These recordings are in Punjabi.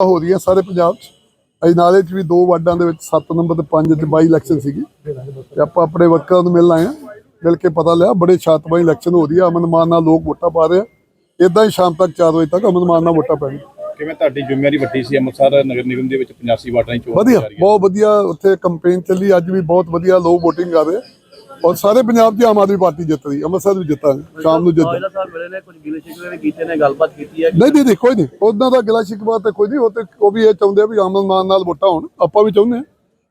ਹੋ ਰਹੀਆਂ ਸਾਰੇ ਪੰਜਾਬ 'ਚ। ਅਜਨਾਲੇ 'ਚ ਵੀ ਦੋ ਵਾਰਡਾਂ ਦੇ ਵਿੱਚ 7 ਨੰਬਰ ਤੇ 5 'ਚ ਬਾਈ ਇਲੈਕਸ਼ਨ ਸੀਗੀ। ਤੇ ਆਪਾਂ ਆਪਣੇ ਵਰਕਰਾਂ ਨੂੰ ਮਿਲਣ ਆਏ ਆ ਮਿਲ ਕੇ ਪਤਾ ਲਿਆ ਬੜੇ ਸ਼ਾਂਤਮਈ ਇਲੈਕਸ਼ਨ ਹੋ ਰਹੀ ਆ। ਅਮਨ ਮਾਨ ਨਾਲ ਲੋਕ ਵੋਟਾਂ ਪਾ ਰਹੇ ਆ। ਇਦਾਂ ਹੀ ਸ਼ਾਮ ਤੱਕ 4 ਵਜੇ ਤੱਕ ਅਮਨ ਮਾਨ ਨਾਲ ਵੋਟਾਂ ਪੈਣਗੀਆਂ। ਕਿਵੇਂ ਤੁਹਾਡੀ ਜ਼ਿੰਮੇਵਾਰੀ ਵੱਡੀ ਸੀ? ਅੰਮ੍ਰਿਤਸਰ ਨਗਰ ਨਿਗਮ ਦੇ ਵਿੱਚ 85 ਵਾਟਾਂ ਦੀ ਚੋਣ ਵਧੀਆ ਬਹੁਤ ਵਧੀਆ ਉੱਥੇ ਕੰਪੇਨ ਚੱਲੀ। ਅੱਜ ਵੀ ਬਹੁਤ ਵਧੀਆ ਲੋਕ VOTING ਕਰ ਰਹੇ ਆ। ਔਰ ਸਾਰੇ ਪੰਜਾਬ 'ਚ ਆਮ ਆਦਮੀ ਪਾਰਟੀ ਜਿੱਤ ਰਹੀ ਅੰਮ੍ਰਿਤਸਰ ਵੀ ਜਿੱਤਾਂਗੇ ਸ਼ਾਮ ਨੂੰ ਜਿੱਤ। ਔਜਲਾ ਸਾਹਿਬ ਮਿਲੇ ਨੇ ਕੁਝ ਗਿਲੇ ਸ਼ਿਕਵੇ ਵੀ ਕੀਤੇ ਨੇ ਗੱਲਬਾਤ ਕੀਤੀ ਹੈ ਨਹੀਂ ਨਹੀਂ ਨਹੀਂ ਕੋਈ ਨਹੀਂ। ਉਹਨਾਂ ਦਾ ਗਿਲਾ ਸ਼ਿਕਵਾ ਤੇ ਕੋਈ ਨਹੀਂ ਉਹ ਤੇ ਉਹ ਵੀ ਇਹ ਚਾਹੁੰਦੇ ਆ ਵੀ ਅਮਨ ਮਾਨ ਨਾਲ ਵੋਟਾਂ ਹੋਣ ਆਪਾਂ ਵੀ ਚਾਹੁੰਦੇ ਆ।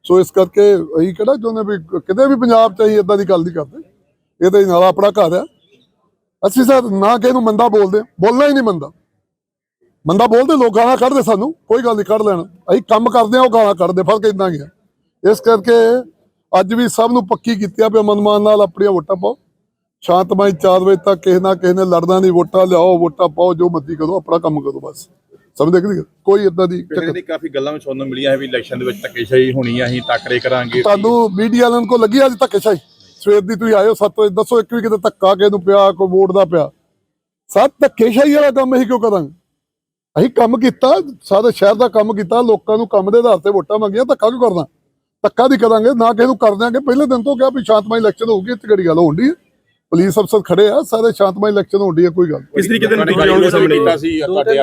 ਸੋ ਇਸ ਕਰਕੇ ਅਸੀਂ ਕਿਹੜਾ ਚਾਹੁੰਦੇ ਵੀ ਕਿਤੇ ਵੀ ਪੰਜਾਬ ਚ ਅਸੀਂ ਇਦਾਂ ਦੀ ਗੱਲ ਨਹੀਂ ਕਰਦੇ। ਇਹ ਤਾਂ ਨਾਲ ਆਪਣਾ ਘਰ ਆ। ਅਸੀਂ ਸਰ ਨਾ ਕਿਸੇ ਨੂੰ ਮੰਦਾ ਬੋਲਦੇ ਬੋਲਣਾ ਹੀ ਨਹੀਂ ਮੰਦਾ। ਮੰਦਾ ਬੋਲਦੇ ਲੋਕ ਗਾਲਾਂ ਕੱਢਦੇ ਸਾਨੂੰ ਕੋਈ ਗੱਲ ਨਹੀਂ ਕੱਢ ਲੈਣ। ਅਸੀਂ ਕੰਮ ਕਰਦੇ ਆ ਉਹ ਗਾਲਾਂ ਕੱਢਦੇ ਫ਼ਰਕ ਇਦਾਂ ਗਿਆ ਇਸ ਕਰਕੇ ਅੱਜ ਵੀ ਸਭ ਨੂੰ ਪੱਕੀ ਕੀਤੀ ਆ ਵੀ ਅਮਨ ਮਾਨ ਨਾਲ ਆਪਣੀਆਂ ਵੋਟਾਂ ਪਾਓ। ਸ਼ਾਂਤਮਈ 4 ਵਜੇ ਤੱਕ ਕਿਸੇ ਨਾ ਕਿਸੇ ਨੇ ਲੜਨਾ ਨਹੀਂ ਵੋਟਾਂ ਲਿਆਓ ਵੋਟਾਂ ਪਾਓ ਜੋ ਮਰਜ਼ੀ ਕਰੋ ਆਪਣਾ ਕੰਮ ਕਰੋ ਬਸ। ਸਮਝਦੇ ਕਿ ਨਹੀਂ? ਕੋਈ ਇਦਾਂ ਦੀ ਦਿਨ ਕਾਫੀ ਗੱਲਾਂ ਵਿੱਚ ਸੁਣਨ ਮਿਲੀਆਂ ਹੈ ਵੀ ਇਲੈਕਸ਼ਨ ਦੇ ਵਿੱਚ ਧੱਕੇਸ਼ਾਹੀ ਹੋਣੀ ਆ ਅਸੀਂ ਟੱਕਰੇ ਕਰਾਂਗੇ। ਤੁਹਾਨੂੰ ਮੀਡੀਆ ਵਾਲਿਆਂ ਕੋ ਲੱਗੀ ਅੱਜ ਧੱਕੇ ਸ਼ਾਹੀ ਸਵੇਰ ਦੀ ਤੁਸੀਂ ਆਇਓ 7 ਵਜੇ ਦੱਸੋ ਇੱਕ ਵੀ ਕਿਤੇ ਧੱਕਾ ਕਿਸੇ ਨੂੰ ਪਿਆ ਕੋਈ ਵੋਟ ਦਾ ਪਿਆ। ਸੱਤ ਧੱਕੇ ਸ਼ਾਹੀ ਵਾਲਾ ਕੰਮ ਅਸੀਂ ਕਿਉਂ ਕਰਾਂਗੇ? ਅਸੀਂ ਕੰਮ ਕੀਤਾ ਸਾਰੇ ਸ਼ਹਿਰ ਦਾ ਕੰਮ ਕੀਤਾ ਲੋਕਾਂ ਨੂੰ ਕੰਮ ਦੇ ਆਧਾਰ ਤੇ ਵੋਟਾਂ ਮੰਗੀਆਂ ਧੱਕਾ ਕਿਉਂ ਕਰਨਾ? ਧੱਕਾ ਨਹੀਂ ਕਰਾਂਗੇ ਨਾ ਕਿਸੇ ਨੂੰ ਕਰ ਦਿਆਂਗੇ। ਪਹਿਲੇ ਦਿਨ ਤੋਂ ਕਿਹਾ ਵੀ ਸ਼ਾਂਤਮਈ ਇਲੈਕਸ਼ਨ ਹੋਊਗੀ ਇੱਥੇ ਕਿਹੜੀ ਗੱਲ ਹੋਣੀ ਹੈ ਪੁਲਿਸ ਅਫਸਰ ਖੜੇ ਆ ਸਾਰੇ ਸ਼ਾਂਤਮਈ ਇਲੈਕਸ਼ਨ ਹੋਣੀ ਹੈ ਕੋਈ ਗੱਲ ਨਹੀਂ। ਕਿਸ ਤਰੀਕੇ ਦੇ ਨਤੀਜੇ ਆਉਣਗੇ ਸਾਹਮਣੇ ਕੀਤਾ ਸੀ? ਦੋ ਤੁਹਾਡੇ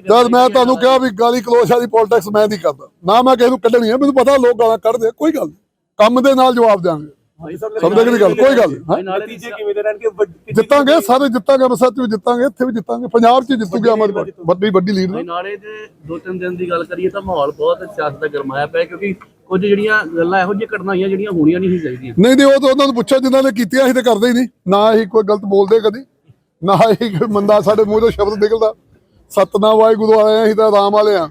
ਜਦ ਮੈਂ ਤੁਹਾਨੂੰ ਕਿਹਾ ਵੀ ਗਾਲੀ ਕਲੋਸ਼ ਵਾਲੀ ਪੋਲਿਟਿਕਸ ਮੈਂ ਨਹੀਂ ਕਰਦਾ ਨਾ ਮੈਂ ਕਿਸੇ ਨੂੰ ਕੱਢਣੀ ਹੈ ਮੈਨੂੰ ਪਤਾ ਲੋਕ ਗਾਲਾਂ ਕੱਢਦੇ ਆ, ਕੋਈ ਗੱਲ ਨਹੀਂ। ਕੰਮ ਦੇ ਨਾਲ ਜਵਾਬ ਦਿਆਂਗੇ। ਸਮਝਦੇ ਕਿ ਨਹੀਂ ਗੱਲ? ਕੋਈ ਗੱਲ ਨਹੀਂ ਹਾਂ। ਨਤੀਜੇ ਕਿਵੇਂ ਦੇ ਰਹਿਣਗੇ? ਜਿੱਤਾਂਗੇ ਸਾਰੇ ਜਿੱਤਾਂਗੇ ਬਸਾ ਚ ਵੀ ਜਿੱਤਾਂਗੇ ਇੱਥੇ ਵੀ ਜਿੱਤਾਂਗੇ ਪੰਜਾਬ ਚ ਜਿੱਤੂਗੀ ਪਾਰਟੀ ਵੱਡੀ ਵੱਡੀ ਲੀਡ। ਨਾਲੇ ਦੇ ਦੋ ਤਿੰਨ ਦਿਨ ਦੀ ਗੱਲ ਕਰੀਏ ਤਾਂ ਮਾਹੌਲ ਬਹੁਤ ਸਿਆਸਤ ਦਾ ਗਰਮਾਇਆ ਪਿਆ ਕਿਉਂਕਿ ਕੁਝ ਜਿਹੜੀਆਂ ਗੱਲਾਂ ਇਹੋ ਜਿਹੀਆਂ ਘਟਨਾ ਹੋਈਆਂ ਜਿਹੜੀਆਂ ਹੋਣੀਆਂ ਨਹੀਂ ਸੀ ਚਾਹੀਦੀਆਂ। ਨਹੀਂ ਨਹੀਂ, ਉਹ ਤਾਂ ਉਹਨਾਂ ਨੂੰ ਪੁੱਛੋ, ਜਿਨ੍ਹਾਂ ਨੇ ਕੀਤੀਆਂ ਅਸੀਂ ਤਾਂ ਕਰਦੇ ਹੀ ਨਹੀਂ। ਨਾ ਅਸੀਂ ਕੋਈ ਗਲਤ ਬੋਲਦੇ ਕਦੀ, ਨਾ ਅਸੀਂ ਕੋਈ ਮੰਦਾ ਸਾਡੇ ਮੂੰਹ ਤੋਂ ਸ਼ਬਦ ਨਿਕਲਦਾ। ਸਤਨਾਮ ਵਾਹਿਗੁਰੂ, ਆਏ ਅਸੀਂ ਤਾਂ ਆਰਾਮ ਵਾਲੇ ਆ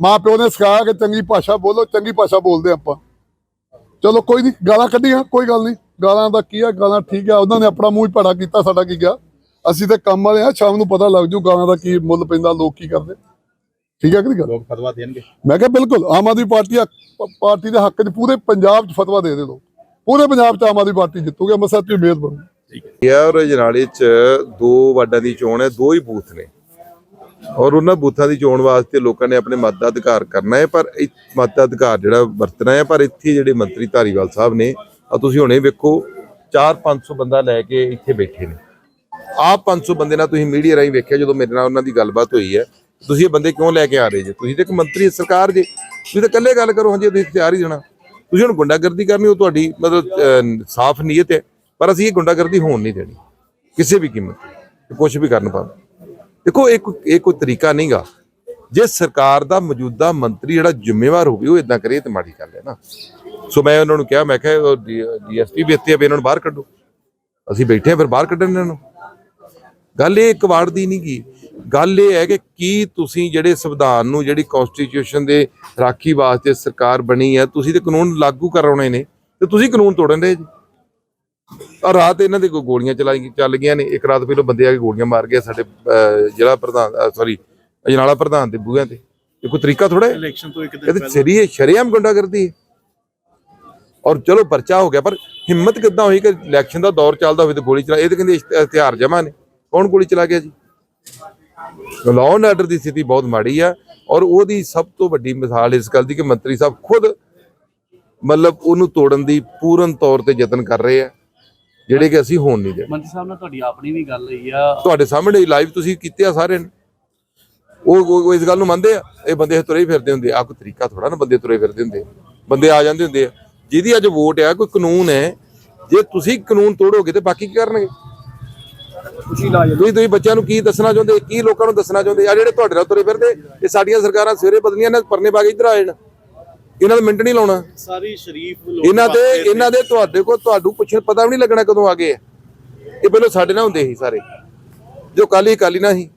ਮਾਂ ਪਿਓ ਨੇ ਸਿਖਾਇਆ ਕਿ ਚੰਗੀ ਭਾਸ਼ਾ ਬੋਲੋ, ਚੰਗੀ ਭਾਸ਼ਾ ਬੋਲਦੇ ਆਪਾਂ। ਚਲੋ, ਕੋਈ ਨਹੀਂ, ਗਾਲਾਂ ਕੱਢੀਆਂ, ਕੋਈ ਗੱਲ ਨਹੀਂ। ਗਾਲਾਂ ਦਾ ਕੀ ਆ, ਗਾਲਾਂ ਠੀਕ ਆ, ਉਹਨਾਂ ਨੇ ਆਪਣਾ ਮੂੰਹ ਹੀ ਭੜਾ ਕੀਤਾ, ਸਾਡਾ ਕੀ ਗਿਆ। ਅਸੀਂ ਤਾਂ ਕੰਮ ਵਾਲੇ ਆ ਸ਼ਾਮ ਨੂੰ ਪਤਾ ਲੱਗ ਜੂ ਗਾਲਾਂ ਦਾ ਕੀ ਮੁੱਲ ਪੈਂਦਾ, ਲੋਕ ਕੀ ਕਰਦੇ। ਠੀਕ ਹੈ ਕਿ ਨਹੀਂ? ਗੱਲ ਲੋਕ ਫਤਵਾ ਦੇਣਗੇ। ਮੈਂ ਕਿਹਾ ਬਿਲਕੁਲ ਆਮ ਆਦਮੀ ਪਾਰਟੀ ਪਾਰਟੀ ਦੇ ਹੱਕ 'ਚ ਪੂਰੇ ਪੰਜਾਬ 'ਚ ਫਤਵਾ ਦੇ ਦੇ ਲੋਕ ਪੂਰੇ ਪੰਜਾਬ 'ਚ ਆਮ ਆਦਮੀ ਪਾਰਟੀ ਜਿੱਤੂਗੀ ਅੰਮ੍ਰਿਤਸਰ 'ਚ ਉਮੀਦ ਬਣੂ ਔਰ ਜਨਾਲੇ ਚ ਦੋ ਵਾਰਡਾਂ ਦੀ ਚੋਣ ਹੈ ਦੋ ਹੀ ਬੂਥ ਨੇ। ਔਰ ਉਹਨਾਂ ਬੂਥਾਂ ਦੀ ਚੋਣ ਵਾਸਤੇ ਲੋਕਾਂ ਨੇ ਆਪਣੇ ਮਤ ਦਾ ਅਧਿਕਾਰ ਕਰਨਾ ਹੈ ਪਰ ਇਹ ਮਤ ਦਾ ਅਧਿਕਾਰ ਜਿਹੜਾ ਵਰਤਣਾ ਹੈ ਪਰ ਇੱਥੇ ਜਿਹੜੇ ਮੰਤਰੀ ਧਾਰੀਵਾਲ ਸਾਹਿਬ ਨੇ ਆ ਤੁਸੀਂ ਹੁਣੇ ਵੇਖੋ 4-500 ਬੰਦਾ ਲੈ ਕੇ ਇੱਥੇ ਬੈਠੇ ਨੇ। ਆਪ 500 ਬੰਦੇ ਨਾਲ ਤੁਸੀਂ ਮੀਡੀਆ ਰਾਹੀਂ ਵੇਖਿਆ ਜਦੋਂ ਮੇਰੇ ਨਾਲ ਉਹਨਾਂ ਦੀ ਗੱਲਬਾਤ ਹੋਈ ਹੈ ਤੁਸੀਂ ਇਹ ਬੰਦੇ ਕਿਉਂ ਲੈ ਕੇ ਆ ਰਹੇ ਜੇ? ਤੁਸੀਂ ਤਾਂ ਇੱਕ ਮੰਤਰੀ ਸਰਕਾਰ ਜੇ। ਤੁਸੀਂ ਤਾਂ ਇਕੱਲੇ ਗੱਲ ਕਰੋ, ਹਾਂਜੀ, ਤੁਸੀਂ ਤਿਆਰ ਹੀ ਜਾਣਾ। ਤੁਸੀਂ ਹੁਣ ਗੁੰਡਾਗਰਦੀ ਕਰਨੀ, ਉਹ ਤੁਹਾਡੀ ਮਤਲਬ ਸਾਫ਼ ਨੀਅਤ ਹੈ, ਪਰ ਅਸੀਂ ਇਹ ਗੁੰਡਾਗਰਦੀ ਹੋਣ ਨਹੀਂ ਦੇਣੀ। ਕਿਸੇ ਵੀ ਕੀਮਤ ਤੇ ਕੁਝ ਵੀ ਕਰਨ ਪਾਵੇ ਦੇਖੋ ਇੱਕ ਇਹ ਕੋਈ ਤਰੀਕਾ ਨਹੀਂਗਾ। ਜੇ ਸਰਕਾਰ ਦਾ ਮੌਜੂਦਾ ਮੰਤਰੀ ਜਿਹੜਾ ਜ਼ਿੰਮੇਵਾਰ ਹੋਵੇ, ਉਹ ਇਦਾਂ ਕਰੇ ਤੇ ਮਾੜੀ ਗੱਲ ਹੈ ਨਾ। ਸੋ ਮੈਂ ਉਹਨਾਂ ਨੂੰ ਕਿਹਾ, ਮੈਂ ਕਿਹਾ ਡੀਐਸਪੀ ਵੀ ਇੱਥੇ ਆ ਵੀ ਇਹਨਾਂ ਨੂੰ ਬਾਹਰ ਕੱਢੋ। ਅਸੀਂ ਬੈਠੇ ਆ ਫਿਰ ਬਾਹਰ ਕੱਢਣ ਇਹਨਾਂ ਨੂੰ। ਗੱਲ ਇਹ ਕਵਾੜ ਦੀ ਨਹੀਂ ਗੀ। ਗੱਲ ਇਹ ਹੈ ਕਿ ਕੀ ਤੁਸੀਂ ਜਿਹੜੇ ਸੰਵਿਧਾਨ ਨੂੰ ਜਿਹੜੀ ਕਨਸਟੀਟਿਊਸ਼ਨ ਦੇ ਰਾਖੀ ਵਾਸਤੇ ਸਰਕਾਰ ਬਣੀ ਹੈ ਤੁਸੀਂ ਤੇ ਕਾਨੂੰਨ ਲਾਗੂ ਕਰਾਉਣੇ ਨੇ ਤੇ ਤੁਸੀਂ ਕਾਨੂੰਨ ਤੋੜਨ ਦੇ ਜੀ। ਆ ਰਾਤ ਇਹਨਾਂ ਦੇ ਕੋਈ ਗੋਲੀਆਂ ਚਲਾਈ ਚੱਲ ਗਈਆਂ ਨੇ ਇੱਕ ਰਾਤ ਪਹਿਲਾਂ ਬੰਦੇ ਆ ਕੇ ਗੋਲੀਆਂ ਮਾਰ ਗਏ ਸਾਡੇ ਜ਼ਿਲ੍ਹਾ ਪ੍ਰਧਾਨ ਸੌਰੀ ਅਜਨਾਲਾ ਪ੍ਰਧਾਨ ਦੇ ਬੂਹਿਆਂ ਤੇ। ਇਹ ਕੋਈ ਤਰੀਕਾ ਥੋੜਾ ਇਲੈਕਸ਼ਨ ਤੋਂ ਇੱਕ ਇਹ ਤੇ ਸਰੀਏ ਸ਼ਰੇਆਮ ਗੁੰਡਾਗਰਦੀ ਹੈ। ਔਰ ਚਲੋ ਪਰਚਾ ਹੋ ਗਿਆ ਪਰ ਹਿੰਮਤ ਕਿੱਦਾਂ ਹੋਈ ਕਿ ਇਲੈਕਸ਼ਨ ਦਾ ਦੌਰ ਚੱਲਦਾ ਹੋਵੇ ਤੇ ਗੋਲੀ ਚਲਾ ਇਹ ਤਾਂ ਕਹਿੰਦੇ ਹਥਿਆਰ ਜਮਾ ਨੇ। ਕੌਣ ਗੋਲੀ ਚਲਾ ਗਿਆ ਜੀ? ਲਾਅ ਐਂਡ ਆਰਡਰ ਦੀ ਸਥਿਤੀ ਬਹੁਤ ਮਾੜੀ ਆ ਔਰ ਉਹਦੀ ਸਭ ਤੋਂ ਵੱਡੀ ਮਿਸਾਲ ਇਸ ਗੱਲ ਦੀ ਕਿ ਮੰਤਰੀ ਸਾਹਿਬ ਖੁਦ ਮਤਲਬ ਉਹਨੂੰ ਤੋੜਨ ਦੀ ਪੂਰਨ ਤੌਰ ਤੇ ਯਤਨ ਕਰ ਰਹੇ ਆ ਜਿਹੜੇ ਕਿ ਅਸੀਂ ਹੋਣ ਨਹੀਂ ਦੇਣਾ। ਮੰਤਰੀ ਸਾਹਿਬ ਨਾਲ ਤੁਹਾਡੀ ਆਪਣੀ ਵੀ ਗੱਲ ਹੋਈ ਆ। ਤੁਹਾਡੇ ਸਾਹਮਣੇ ਲਾਈਵ ਤੁਸੀਂ ਕੀਤੇ ਆ ਸਾਰਿਆਂ ਨੇ। ਉਹ ਇਸ ਗੱਲ ਨੂੰ ਮੰਨਦੇ ਆ ਇਹ ਬੰਦੇ ਤੁਰੇ ਹੀ ਫਿਰਦੇ ਹੁੰਦੇ ਆ। ਕੋਈ ਤਰੀਕਾ ਥੋੜਾ ਨਾ ਬੰਦੇ ਤੁਰੇ ਫਿਰਦੇ ਹੁੰਦੇ। ਬੰਦੇ ਆ ਜਾਂਦੇ ਹੁੰਦੇ ਆ। ਜਿਹਦੀ ਅੱਜ ਵੋਟ ਆ ਕੋਈ ਕਾਨੂੰਨ ਹੈ। ਜੇ ਤੁਸੀਂ ਕਾਨੂੰਨ ਤੋੜੋਗੇ ਤੇ ਬਾਕੀ ਕੀ ਕਰਨਗੇ? ਤੁਸੀਂ ਤੁਸੀਂ ਬੱਚਿਆਂ ਨੂੰ ਕੀ ਦੱਸਣਾ ਚਾਹੁੰਦੇ? ਕੀ ਲੋਕਾਂ ਨੂੰ ਦੱਸਣਾ ਚਾਹੁੰਦੇ? ਆ ਜਿਹੜੇ ਤੁਹਾਡੇ ਨਾਲ ਤੁਰੇ ਫਿਰਦੇ ਇਹ ਸਾਡੀਆਂ ਸਰਕਾਰਾਂ ਸਵੇਰੇ ਬਦਲੀਆਂ ਨੇ ਪਰਨੇ ਪਾ ਕੇ ਇੱਧਰ ਆ ਜਾਣ। ਇਹਨਾਂ ਦਾ ਮਿੰਟ ਨਹੀਂ ਲਾਉਣਾ। ਸਾਰੀ ਸ਼ਰੀਫ ਇਹਨਾਂ ਦੇ ਇਹਨਾਂ ਦੇ ਤੁਹਾਡੇ ਕੋਲ ਤੁਹਾਨੂੰ ਕੁਛ ਪਤਾ ਵੀ ਨਹੀਂ ਲੱਗਣਾ ਕਦੋਂ ਆ ਗਏ ਆ। ਇਹ ਪਹਿਲਾਂ ਸਾਡੇ ਨਾਲ ਹੁੰਦੇ ਸੀ ਸਾਰੇ। ਜੋ ਕਾਲੀ ਕਾਲੀ ਨਾ ਸੀ।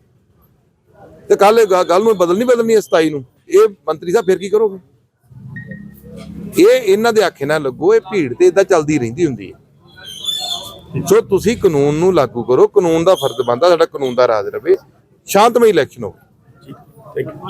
ਤੇ ਕੱਲ ਗੱਲ ਨੂੰ ਬਦਲ ਨਹੀਂ ਬਦਲਣੀ ਇਸ 27 ਨੂੰ। ਇਹ ਮੰਤਰੀ ਸਾਹਿਬ ਫਿਰ ਕੀ ਕਰੋਗੇ? ਇਹ ਇਹਨਾਂ ਦੇ ਆਖੇ ਨਾਲ ਲੱਗੋ ਇਹ ਭੀੜ ਤੇ ਇਦਾਂ ਚੱਲਦੀ ਰਹਿੰਦੀ ਹੁੰਦੀ ਹੈ। ਸੋ ਤੁਸੀਂ ਕਾਨੂੰਨ ਨੂੰ ਲਾਗੂ ਕਰੋ, ਕਾਨੂੰਨ ਦਾ ਫਰਜ਼ ਬਣਦਾ, ਸਾਡਾ ਕਾਨੂੰਨ ਦਾ ਰਾਜ ਰਵੇ। ਸ਼ਾਂਤਮਈ ਇਲੈਕਸ਼ਨ ਹੋਵੇ। Thank you